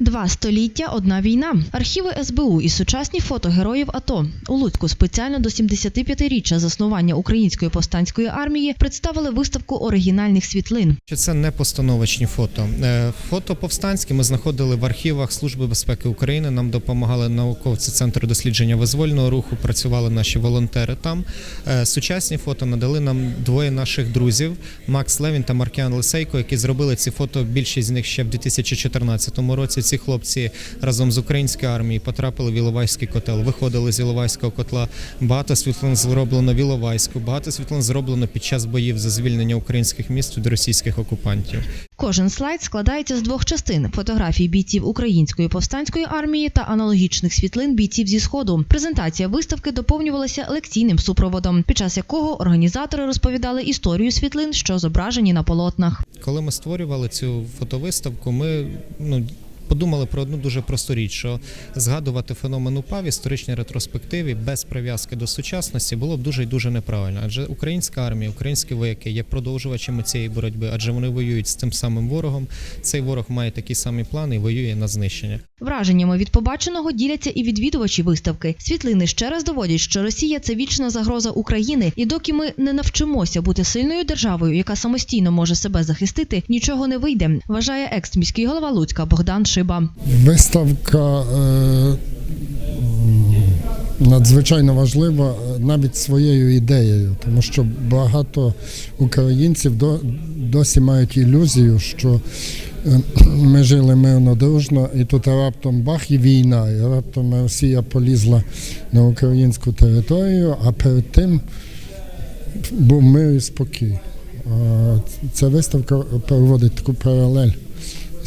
Два століття, одна війна. Архіви СБУ і сучасні фото героїв АТО у Луцьку спеціально до 75-річчя заснування української повстанської армії представили виставку оригінальних світлин. Що Це не постановочні фото. Е, Фото повстанські ми знаходили в архівах Служби безпеки України. Нам допомагали науковці Центру дослідження визвольного руху. Працювали наші волонтери там. Е, Сучасні фото надали нам двоє наших друзів Макс Левін та Маркіан Лисейко, які зробили ці фото. Більшість з них ще в 2014 році. Ці хлопці разом з українською армією потрапили в Іловайський котел. Виходили з Іловайського котла. Багато світлин зроблено в Іловайську, багато світлин зроблено під час боїв за звільнення українських міст від російських окупантів. Кожен слайд складається з двох частин: фотографій бійців української повстанської армії та аналогічних світлин бійців зі сходу. Презентація виставки доповнювалася лекційним супроводом, під час якого організатори розповідали історію світлин, що зображені на полотнах. Коли ми створювали цю фотовиставку, ми ну. Подумали про одну дуже просту річ, що згадувати феномен УПА в історичній ретроспективі без прив'язки до сучасності було б дуже і дуже неправильно. Адже українська армія, українські вояки є продовжувачами цієї боротьби, адже вони воюють з тим самим ворогом. Цей ворог має такі самі плани і воює на знищення. Враженнями від побаченого діляться і відвідувачі виставки. Світлини ще раз доводять, що Росія це вічна загроза України, і доки ми не навчимося бути сильною державою, яка самостійно може себе захистити, нічого не вийде. Вважає екс-міський голова Луцька Богдан Шиба. Виставка е, надзвичайно важлива е, навіть своєю ідеєю, тому що багато українців досі мають ілюзію, що е, ми жили мирно дружно, і тут раптом бах і війна, і раптом Росія полізла на українську територію, а перед тим був мир і спокій. Ця виставка проводить таку паралель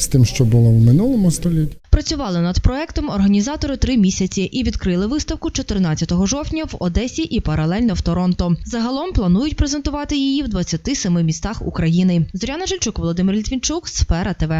з тим, що було в минулому столітті. Працювали над проектом організатори три місяці і відкрили виставку 14 жовтня в Одесі і паралельно в Торонто. Загалом планують презентувати її в 27 містах України. Зоряна Жильчук, Володимир Літвінчук, Сфера ТВ.